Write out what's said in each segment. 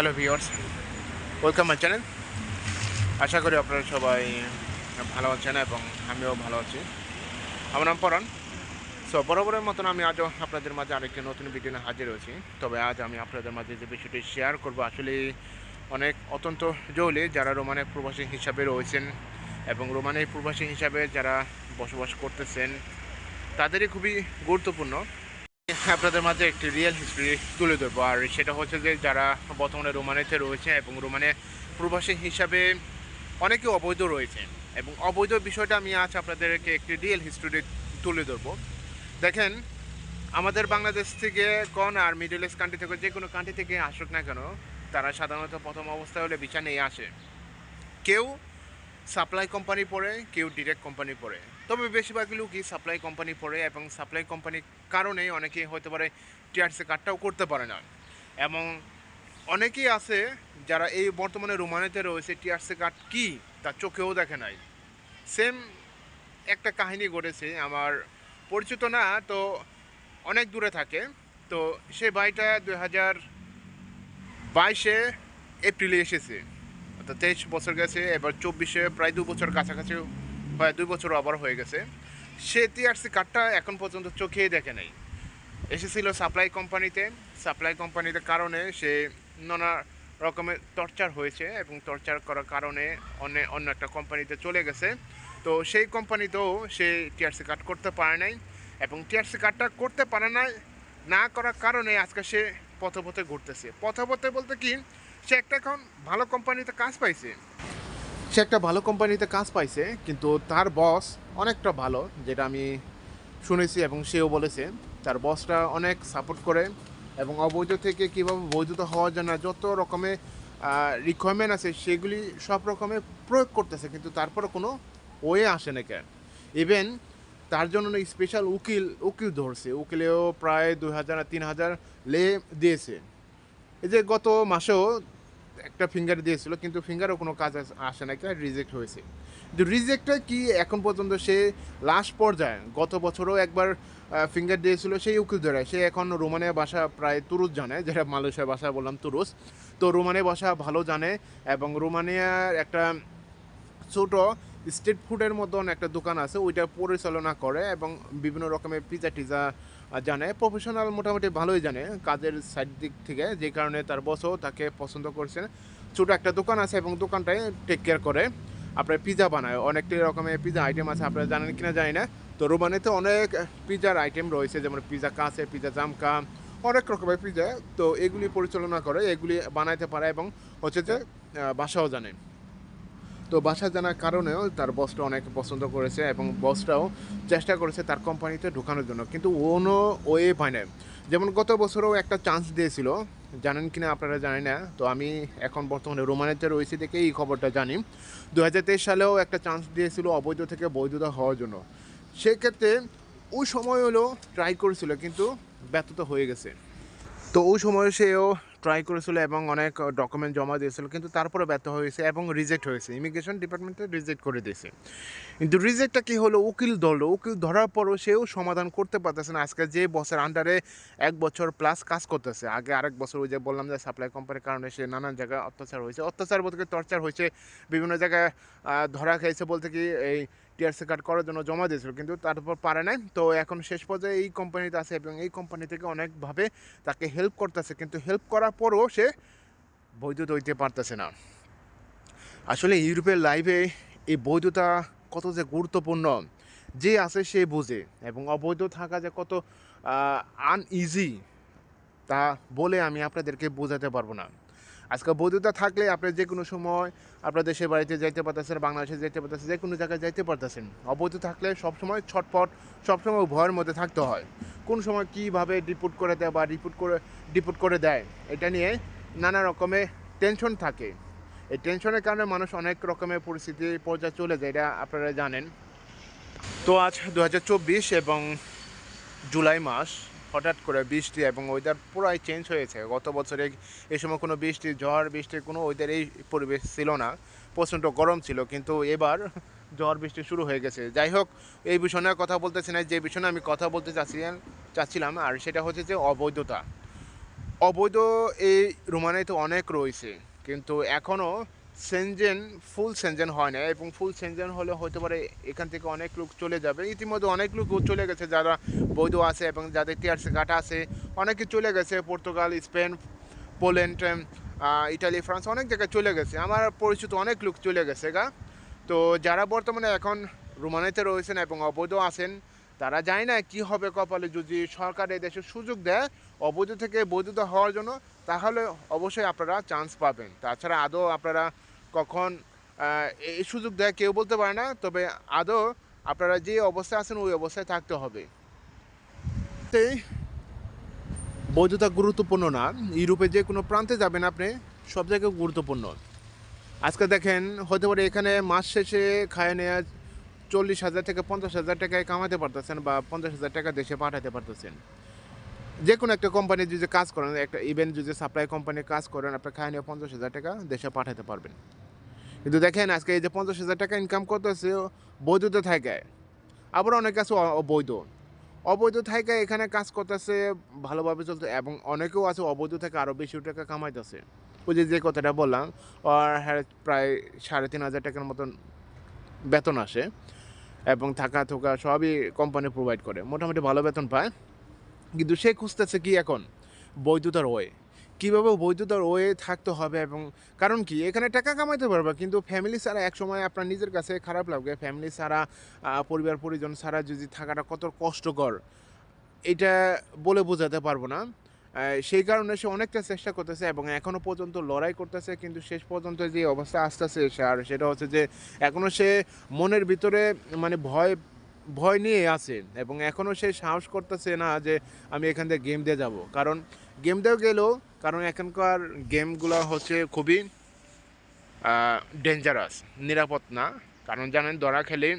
Hello viewers welcome my channel আশা করি আপনারা সবাই ভালো আছেন এবং আমিও ভালো আছি। আমার নাম পরাণ। সো বরাবরের মতন আমি আজও আপনাদের মাঝে আরেকটি নতুন ভিডিও নিয়ে হাজির হয়েছি। তবে আজ আমি আপনাদের মাঝে যে বিষয়টি শেয়ার করব, আসলে অনেক অত্যন্ত জরুরি যারা রোমানের প্রবাসী হিসাবে রয়েছেন এবং রোমানের প্রবাসী হিসাবে যারা বসবাস করতেছেন, তাদেরই খুবই গুরুত্বপূর্ণ। আপনাদের মাঝে একটি রিয়েল হিস্ট্রি তুলে ধরবো। আর সেটা হচ্ছে যে যারা বর্তমানে রোমানেতে রয়েছে এবং রোমানে প্রবাসী হিসাবে অনেকে অবৈধ রয়েছে এবং অবৈধ বিষয়টা আমি আজ আপনাদেরকে একটি রিয়েল হিস্ট্রি তুলে ধরবো। দেখেন, আমাদের বাংলাদেশ থেকে কোন আর মিডল ইস্ট কান্ট্রি থেকে যে কোনো কান্ট্রি থেকে আসুক না কেন, তারা সাধারণত প্রথম অবস্থায় হলে বিচার নিয়ে আসে। কেউ সাপ্লাই কোম্পানি পড়ে, কেউ ডিরেক্ট কোম্পানি পড়ে। তবে বেশিরভাগ লোকই সাপ্লাই কোম্পানি পড়ে এবং সাপ্লাই কোম্পানির কারণে অনেকেই হতে পারে টিআরসি কার্ডটাও করতে পারে না। এবং অনেকেই আছে যারা এই বর্তমানে রোমানেতে রয়েছে, টিআরসি কার্ড কি তা চোখেও দেখে নাই। সেম একটা কাহিনী ঘটেছে, আমার পরিচিত না, তো অনেক দূরে থাকে। তো সে ভাইটা দুই হাজার বাইশে এপ্রিলে এসেছে। অর্থাৎ তেইশ বছর গেছে, এবার চব্বিশে প্রায় দু বছর কাছাকাছি, প্রায় দুই বছর আবার হয়ে গেছে। সে টিআরসি কার্ডটা এখন পর্যন্ত চোখেই দেখে নাই। এসেছিল সাপ্লাই কোম্পানিতে সাপ্লাই কোম্পানিতে কারণে সে নানা রকমের টর্চার হয়েছে এবং টর্চার করার কারণে অন্য অন্য একটা কোম্পানিতে চলে গেছে। তো সেই কোম্পানিতেও সে টিআরসি কার্ড করতে পারে নাই এবং টিআরসি কার্ডটা করতে পারে না না করার কারণে আজকে সে পথে পথে ঘুরতেছে। পথে পথে বলতে কি সে একটা এখন ভালো কোম্পানিতে কাজ পাইছে? সে একটা ভালো কোম্পানিতে কাজ পাইছে, কিন্তু তার বস অনেকটা ভালো, যেটা আমি শুনেছি এবং সেও বলেছে। তার বসটা অনেক সাপোর্ট করে এবং অবৈধ থেকে কীভাবে বৈধতা হওয়ার জন্য যত রকমের রিকোয়ারমেন্ট আছে, সেগুলি সব রকমের প্রয়োগ করতেছে, কিন্তু তারপরে কোনো ওয়ে আসে না কেন? ইভেন তার জন্য স্পেশাল উকিল উকিল ধরছে। উকিলেও প্রায় দুই হাজার, তিন হাজার লে দিয়েছে। এই যে গত মাসেও একটা ফিঙ্গার দিয়েছিল, কিন্তু ফিঙ্গারও কোনো কাজ আসে না কেন রিজেক্ট হয়েছে। কিন্তু রিজেক্টটা কি এখন পর্যন্ত সে লাস্ট পর্যায়ে, গত বছরও একবার ফিঙ্গার দিয়েছিল সেই উকিল ধরে সে এখন রোমানিয়া ভাষা প্রায় তুরুস জানে, যেটা মালয়েশিয়ার ভাষা বললাম তুরুস তো রোমানিয়া ভাষা ভালো জানে এবং রোমানিয়ার একটা ছোট স্ট্রিট ফুডের মতন একটা দোকান আছে, ওইটা পরিচালনা করে এবং বিভিন্ন রকমের পিজা টিজা জানে প্রফেশনাল মোটামুটি ভালোই জানে কাজের সাইড দিক থেকে, যে কারণে তার বসও তাকে পছন্দ করছেন। ছোট একটা দোকান আছে এবং দোকানটাই টেক কেয়ার করে। আপনার পিজা বানায়, অনেকটি রকমের পিজা আইটেম আছে, আপনারা জানেন কিনা জানি না। তো রোমানিতে অনেক পিজার আইটেম রয়েছে, যেমন পিজা কাঁচে পিজা জামকা, অনেক রকমের পিজা তো এগুলি পরিচালনা করে, এগুলি বানাইতে পারে এবং হচ্ছে যে বাসাও জানে। তো বাসা জানার কারণেও তার বসটা অনেক পছন্দ করেছে এবং বসটাও চেষ্টা করেছে তার কোম্পানিতে ঢোকানোর জন্য, কিন্তু কোনো ওয়ে পায় না যেমন গত বছরও একটা চান্স দিয়েছিল, জানেন কিনা আপনারা জানেন না, তো আমি এখন বর্তমানে রোমানেতে রয়েছি দেখে এই খবরটা জানি। দু হাজার তেইশ সালেও একটা চান্স দিয়েছিল অবৈধ থেকে বৈধতা হওয়ার জন্য। সেক্ষেত্রে ওই সময় হলো ট্রাই করেছিল, কিন্তু ব্যর্থতা হয়ে গেছে। তো ওই সময় সেও ট্রাই করেছিল এবং অনেক ডকুমেন্ট জমা দিয়েছিল, কিন্তু তারপরে ব্যর্থ হয়েছে এবং রিজেক্ট হয়েছে। ইমিগ্রেশন ডিপার্টমেন্টে রিজেক্ট করে দিয়েছে। কিন্তু রিজেক্টটা কি হলো? উকিল ধরলো। উকিল ধরার পরও সেও সমাধান করতে পারতেছে না। আজকে যে বসের আন্ডারে এক বছর প্লাস কাজ করতেছে। আগে আরেক বছর ওই যে বললাম যে সাপ্লাই কোম্পানির কারণে সে নানান জায়গায় অত্যাচার হয়েছে। অত্যাচার বলতে টর্চার হয়েছে। বিভিন্ন জায়গায় ধরা খেয়েছে বলতে কি এই টিআরসি কার্ড করার জন্য জমা দিয়েছিল। কিন্তু তারপর পারে নাই। তো এখন শেষ পর্যায়ে এই কোম্পানিতে আছে এবং এই কোম্পানি থেকে অনেকভাবে তাকে হেল্প করতেছে। কিন্তু হেল্প করার পরও সে বৈধতা হইতে পারতেছে না। আসলে ইউরোপের লাইফে এই বৈধতা কত যে গুরুত্বপূর্ণ, যে আছে সে বোঝে এবং অবৈধ থাকা যে কত আনইজি তা বলে আমি আপনাদেরকে বোঝাতে পারব না। আজকে বৈধতা থাকলে আপনি যে কোনো সময় আপনার দেশের বাড়িতে যাইতে পারতেছেন, বাংলাদেশে যাইতে পারতেছেন, যে কোনো জায়গায় যাইতে পারতেছেন। অবৈধ থাকলে সবসময় ছটপট, সবসময় ভয়ের মধ্যে থাকতে হয়। কোন সময় কীভাবে ডিপুট করে দেয় বা রিপোর্ট করে ডিপুট করে দেয়, এটা নিয়ে নানা রকমের টেনশন থাকে। এই টেনশনের কারণে মানুষ অনেক রকমের পরিস্থিতির পর্যায়ে চলে যায়, এটা আপনারা জানেন। তো আজ দু হাজার চব্বিশ এবং জুলাই মাস, হঠাৎ করে বৃষ্টি এবং ওয়েদার পুরাই চেঞ্জ হয়েছে। গত বছরে এই সময় কোনো বৃষ্টি, ঝড়, বৃষ্টির কোনো ওয়েদার এই পরিবেশ ছিল না। প্রচণ্ড গরম ছিল, কিন্তু এবার ঝড়, বৃষ্টি শুরু হয়ে গেছে। যাই হোক, এই বিষয় নিয়ে কথা বলতেছি না, যে বিষয় আমি কথা বলতে চাচ্ছিলাম চাচ্ছিলাম, আর সেটা হচ্ছে যে অবৈধতা। অবৈধ এই রোমানিতে অনেক রয়েছে। কিন্তু এখনও সেনজেন ফুল সেনজেন হয় না এবং ফুল সেনজেন হলে হতে পারে এখান থেকে অনেক লোক চলে যাবে। ইতিমধ্যে অনেক লোক চলে গেছে, যারা বৈধ আছে এবং যাদের টিআরসি কাটা আছে, অনেকে চলে গেছে, Portugal, Spain, Poland Italy, France, অনেক জায়গায় চলে গেছে। আমার পরিচিত অনেক লোক চলে গেছে গা। তো যারা বর্তমানে এখন রোমানিতে রয়েছেন এবং অবৈধ আছেন, তারা জানে না কি হবে কপালে যদি সরকার এই দেশে সুযোগ দেয়, অবৈধ থেকে বৈধতা হওয়ার জন্য তাহলে অবশ্যই আপনারা চান্স পাবেন। তাছাড়া আদৌ আপনারা কখন এই সুযোগ দেয় কেউ বলতে পারে না, তবে আদৌ আপনারা যে অবস্থায় আছেন ওই অবস্থায় থাকতে হবে। বৈধতা গুরুত্বপূর্ণ না। ইউরোপে যে কোনো প্রান্তে যাবেন আপনি, সব জায়গায় গুরুত্বপূর্ণ। আজকে দেখেন, হতে পারে এখানে মাস শেষে খায় নেওয়া চল্লিশ হাজার থেকে পঞ্চাশ হাজার টাকায় কামাতে পারতেছেন বা পঞ্চাশ হাজার টাকা দেশে পাঠাতে পারতেছেন। যে কোনো একটা কোম্পানি যদি কাজ করেন, একটা ইভেন্ট যদি সাপ্লাই কোম্পানি কাজ করেন আপনি খায় নিয়ে পঞ্চাশ হাজার টাকা দেশে পাঠাতে পারবেন। কিন্তু দেখেন, আজকে এই যে পঞ্চাশ হাজার টাকা ইনকাম করতেছে বৈধতা থাকে আবার অনেক আছে অবৈধ। অবৈধ থেকে এখানে কাজ করতেছে, ভালোভাবে চলতে, এবং অনেকেও আছে অবৈধ থেকে আরও বেশি টাকা কামাইতেছে। ওই যে যে কথাটা বললাম আর হ্যাঁ প্রায় সাড়ে তিন হাজার টাকার মতন বেতন আসে, এবং থাকা থাকা সবই কোম্পানি প্রোভাইড করে। মোটামুটি ভালো বেতন পায়। কিন্তু সে খুঁজতেছে কি এখন? বৈধতার ওয়ে। কীভাবে বৈধতার ওয়ে থাকতে হবে এবং কারণ কি? এখানে টাকা কামাইতে পারবে, কিন্তু ফ্যামিলি ছাড়া এক সময় আপনার নিজের কাছে খারাপ লাগবে। ফ্যামিলি ছাড়া পরিবার, পরিজন ছাড়া যদি থাকাটা কত কষ্টকর, এটা বলে বোঝাতে পারব না। সেই কারণে সে অনেকটা চেষ্টা করতেছে এবং এখনও পর্যন্ত লড়াই করতেছে, কিন্তু শেষ পর্যন্ত যে অবস্থা আসতেছে আর সেটা হচ্ছে যে এখনও সে মনের ভিতরে মানে ভয় ভয় নিয়ে আছে এবং এখনও সে সাহস করতেছে না যে আমি এখান থেকে গেম দিয়ে যাব। কারণ গেম দিয়েও গেলেও কারণ এখানকার গেমগুলো হচ্ছে খুবই ডেঞ্জারাস নিরাপদ না। কারণ জানেন দরা খেলে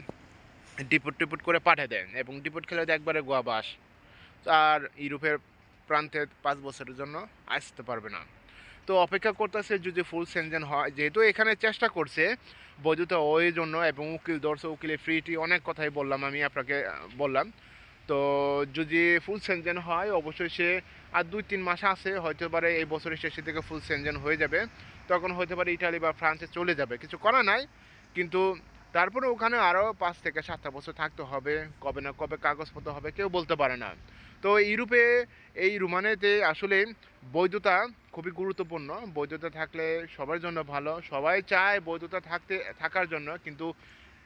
ডিপুট টিপুট করে পাঠিয়ে দেন এবং ডিপুট খেলে তো একবারে গোয়া বাস। আর ইউরোপের প্রান্তে পাঁচ বছরের জন্য আসতে পারবে না। তো অপেক্ষা করতেছে যদি ফুল সেনজেন হয়, যেহেতু এখানে চেষ্টা করছে বৈধতা ওই জন্য এবং উকিল দর্শ উকিলে ফ্রিটি অনেক কথাই বললাম আমি আপনাকে বললাম। তো যদি ফুল সেনজেন হয়, অবশ্যই সে আর দুই তিন মাস আছে, হয়তো পারে এই বছরের শেষের থেকে ফুল সেনজেন হয়ে যাবে। তখন হতে পারে ইটালি বা ফ্রান্সে চলে যাবে। কিছু করা নাই, কিন্তু তারপরে ওখানে আরও পাঁচ থেকে সাতটা বছর থাকতে হবে। কবে না কবে কাগজপত্র হবে, কেউ বলতে পারে না। তো ইউরোপে, এই রোমানেতে আসলে বৈধতা খুবই গুরুত্বপূর্ণ। বৈধতা থাকলে সবার জন্য ভালো। সবাই চায় বৈধতা থাকতে, থাকার জন্য। কিন্তু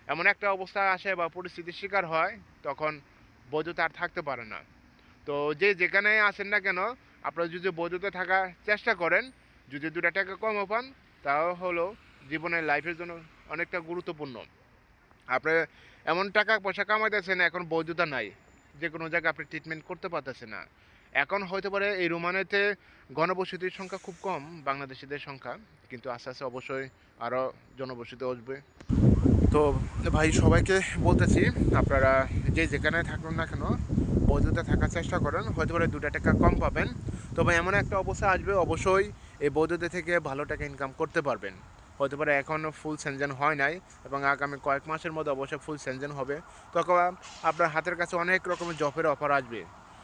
এমন একটা অবস্থা আসে বা পরিস্থিতির শিকার হয়, তখন বৈধতা আর থাকতে পারে না। তো যে যেখানে আসেন না কেন, আপনারা যদি বৈধতা থাকার চেষ্টা করেন, যদি দুটা টাকা কমও পান, তাও হলো জীবনের লাইফের জন্য অনেকটা গুরুত্বপূর্ণ। আপনি এমন টাকা পয়সা কামাইতেছেন, এখন বৈধতা নাই। যে কোনো জায়গায় আপনি ট্রিটমেন্ট করতে পারতেছেন না। এখন হতে পারে এই রোমানেতে গণবসতির সংখ্যা খুব কম, বাংলাদেশিদের সংখ্যা, কিন্তু আস্তে আস্তে অবশ্যই আরও জনবসতি আসবে। তো ভাই, সবাইকে বলতেছি, আপনারা যে যেখানে থাকুন না কেন, বৈধতা থাকার চেষ্টা করেন হয়তো পারে দুটা টাকা কম পাবেন। তবে এমন একটা অবস্থা আসবে, অবশ্যই এই বৈধতা থেকে ভালো টাকা ইনকাম করতে পারবেন। হতে পারে এখনও ফুল সেনজেন হয় নাই, এবং আগামী কয়েক মাসের মধ্যে অবশ্যই ফুল সেনজেন হবে। তখন আপনার হাতের কাছে অনেক রকমের জবের অফার আসবে।